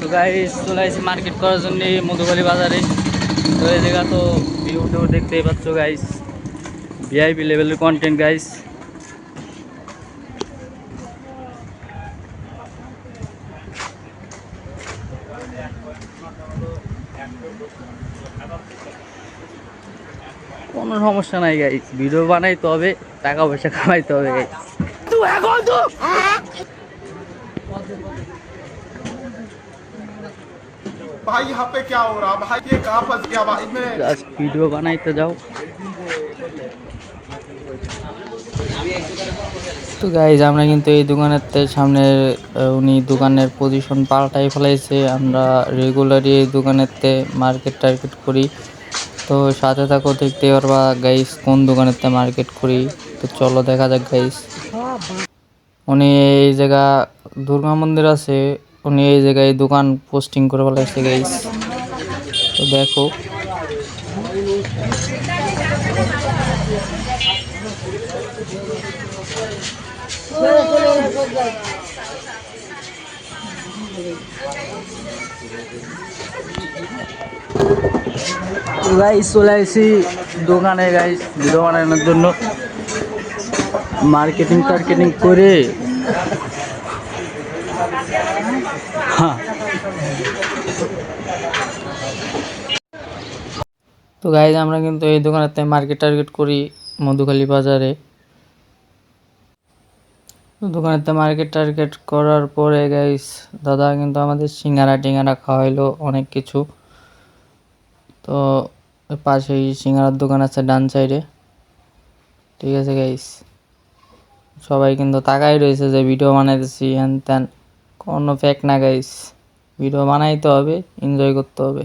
তো গাইস চলে আসছি মার্কেট করার জন্য মধুবালি বাজারে তো এই জায়গা তো ভিউ টিউ দেখতেই পাচ্ছ গাইস ভিআইপি লেভেলের কন্টেন্ট গাইস কোনো সমস্যা নাই গাইস ভিডিও বানাইতে হবে, টাকা পয়সা কামাইতে হবে গাইস भाई यहाँ पे क्या हो रहा भाई ये कहाँ फंस गया भाई मैं আজ ভিডিও বানাইতে যাও তো গাইজ আমরা কিন্তু এই দোকানের তে সামনে আহ, উনি দোকানের পজিশন পাল্টাই ফেলাইছে আমরা রেগুলারই এই দোকানের তে মার্কেট টার্গেট করি তো সাথে থাকো দেখতে পারবা গাইস কোন দোকানের তে মার্কেট করি তো চলো দেখা যাক গাইস উনি এই জায়গা, দুর্গা মন্দির আছে, উনি এই জায়গায় দোকান পোস্টিং করে ফেলাইছে গাইস তো দেখো। গাইস চলে আসি দোকানে গাইস বানানোর জন্য। মার্কেটিং, টার্কেটিং করে হ্যাঁ। তো গাইজ আমরা কিন্তু এই দোকানেতে মার্কেট টার্গেট করি মধুখালী বাজারে। দোকানেতে মার্কেট টার্গেট করার পরে গাইস দাদা কিন্তু আমাদের সিঙ্গারা টিঙ্গারা খাওয়াইলো অনেক কিছু। তো পাশেই সিঙ্গারার দোকান আছে ডান সাইডে ঠিক আছে গাইস সবাই কিন্তু তাকাই রয়েছে যে ভিডিও বানাইতেছি হ্যান ত্যান কোনো ফ্যাক না গাইস ভিডিও বানাইতে হবে এনজয় করতে হবে।